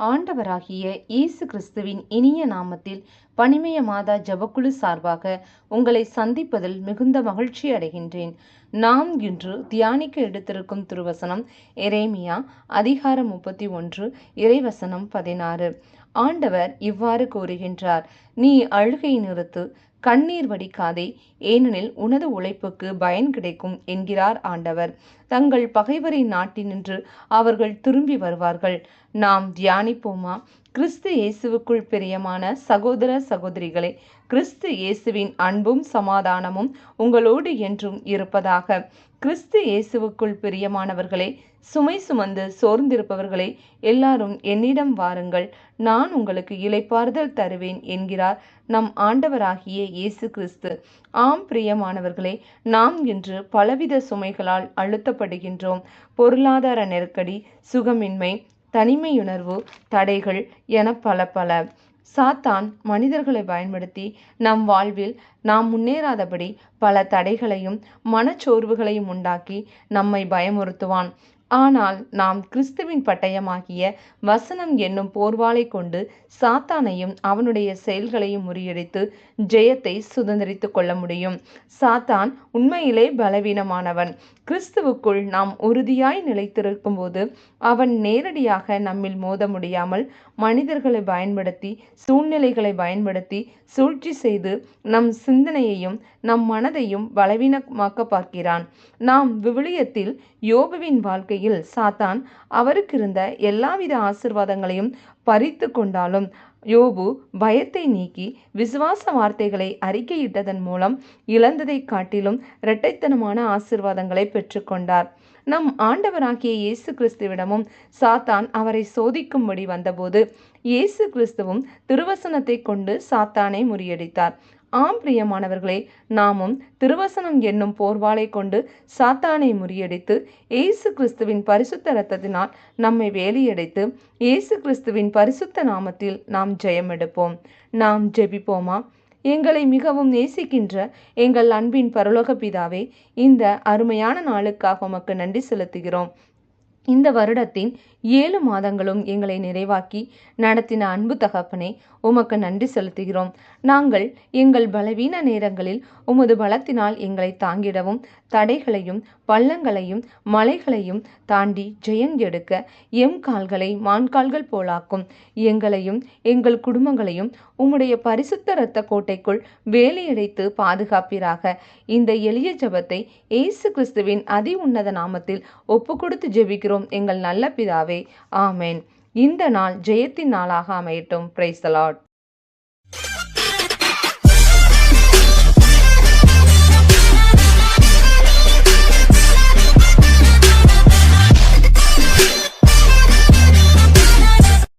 ஆண்டவராகிய இயேசு கிறிஸ்துவின் இனிய நாமத்தில் பனிமய மாதா ஜபக்குழு சார்பாக உங்களை சந்திப்பதில் மிகுந்த மகிழ்ச்சி அடைகின்றேன். நாம் இன்று தியானிக்க எடுத்திருக்கும் திருவசனம் எரேமியா அதிகாரம் முப்பத்தி ஒன்று இறைவசனம் பதினாறு. ஆண்டவர் இவ்வாறு கூறுகின்றார் நீ அழுகை நிறுத்து கண்ணீர் வடிக்காதே ஏனெனில் உனது உழைப்புக்கு பயன் கிடைக்கும் என்கிறார் ஆண்டவர். தங்கள் பகைவரின் நாட்டினின்று அவர்கள் திரும்பி வருவார்கள். நாம் தியானிப்போமா? கிறிஸ்து இயேசுவுக்குள் பிரியமான சகோதர சகோதரிகளே கிறிஸ்து இயேசுவின் அன்பும் சமாதானமும் உங்களோடு என்றும் இருப்பதாக. கிறிஸ்து இயேசுவுக்குள் பிரியமானவர்களே சுமை சுமந்து சோர்ந்திருப்பவர்களே எல்லாரும் என்னிடம் வாருங்கள். நான் உங்களுக்கு இலைப்பாறுதல் தருவேன் என்கிறார் நம் ஆண்டவராகிய இயேசு கிறிஸ்து. ஆம் பிரியமானவர்களே நாம் இன்று பலவித சுமைகளால் அழுத்தப்படுகின்றோம். பொருளாதார நெருக்கடி சுகமின்மை தனிமையுணர்வு தடைகள் என பல பல. சாத்தான் மனிதர்களை பயன்படுத்தி நம் வாழ்வில் நாம் முன்னேறாதபடி பல தடைகளையும் மனச்சோர்வுகளையும் உண்டாக்கி நம்மை பயமுறுத்துவான். ஆனால் நாம் கிறிஸ்துவின் பட்டயமாகிய வசனம் என்னும் போர்வாளை கொண்டு சாத்தானையும் அவனுடைய செயல்களையும் முறியடித்து ஜெயத்தை சுதந்திரித்து கொள்ள முடியும். சாத்தான் உண்மையிலே பலவீனமானவன். கிறிஸ்துவுக்குள் நாம் உறுதியாய் நிலைத்திருக்கும் போது அவன் நேரடியாக நம்மில் மோத முடியாமல் மனிதர்களை பயன்படுத்தி சூழ்நிலைகளை பயன்படுத்தி சூழ்ச்சி செய்து நம் சிந்தனையையும் நம் மனதையும் பலவீனமாக்க பார்க்கிறான். நாம் விவிலியத்தில் யோபுவின் வாழ்க்கையில் சாத்தான் அவருக்கு இருந்த எல்லாவித ஆசிர்வாதங்களையும் பறித்து கொண்டாலும் யோபு பயத்தை நீக்கி விசுவாச வார்த்தைகளை அறிக்கையிட்டதன் மூலம் இழந்ததை காட்டிலும் இரட்டைத்தனமான ஆசிர்வாதங்களை பெற்றுக்கொண்டார். நம் ஆண்டவராகிய இயேசு கிறிஸ்துவிடமும் சாத்தான் அவரை சோதிக்கும்படி வந்தபோது இயேசு கிறிஸ்துவும் திருவசனத்தை கொண்டு சாத்தானை முறியடித்தார். ஆம் பிரியமானவர்களே நாமும் திருவசனம் என்னும் போர்வாளை கொண்டு சாத்தானை முறியடித்து இயேசு கிறிஸ்துவின் பரிசுத்த இரத்தத்தினால் நம்மை வேலியடைத்து இயேசு கிறிஸ்துவின் பரிசுத்த நாமத்தில் நாம் ஜெயம் எடுப்போம். நாம் ஜெபிப்போமா? எங்களை மிகவும் நேசிக்கின்ற எங்கள் அன்பின் பரலோக பிதாவே இந்த அருமையான நாளுக்காக உமக்கு நன்றி செலுத்துகிறோம். இந்த வருடத்தின் ஏழு மாதங்களும் எங்களை நிறைவாக்கி நடத்தின அன்பு தகப்பனே உமக்கு நன்றி செலுத்துகிறோம். நாங்கள் எங்கள் பலவீன நேரங்களில் உமது பலத்தினால் எங்களை தாங்கிடவும் தடைகளையும் பள்ளங்களையும் மலைகளையும் தாண்டி ஜெயங்கெடுக்க எம் கால்களை மான்கால்கள் போலாக்கும். எங்களையும் எங்கள் குடும்பங்களையும் உம்முடைய பரிசுத்த இரத்த கோட்டைக்குள் வேலையடைத்து பாதுகாப்பீராக. இந்த எளிய ஜபத்தை இயேசு கிறிஸ்துவின் அதி உன்னத நாமத்தில் ஒப்பு கொடுத்து ஜெபிக்கிறோம். எங்கள் நல்ல பிதாவே ஆமேன். இந்த நாள் ஜெயத்தின் நாளாக அமையட்டும். Price Lord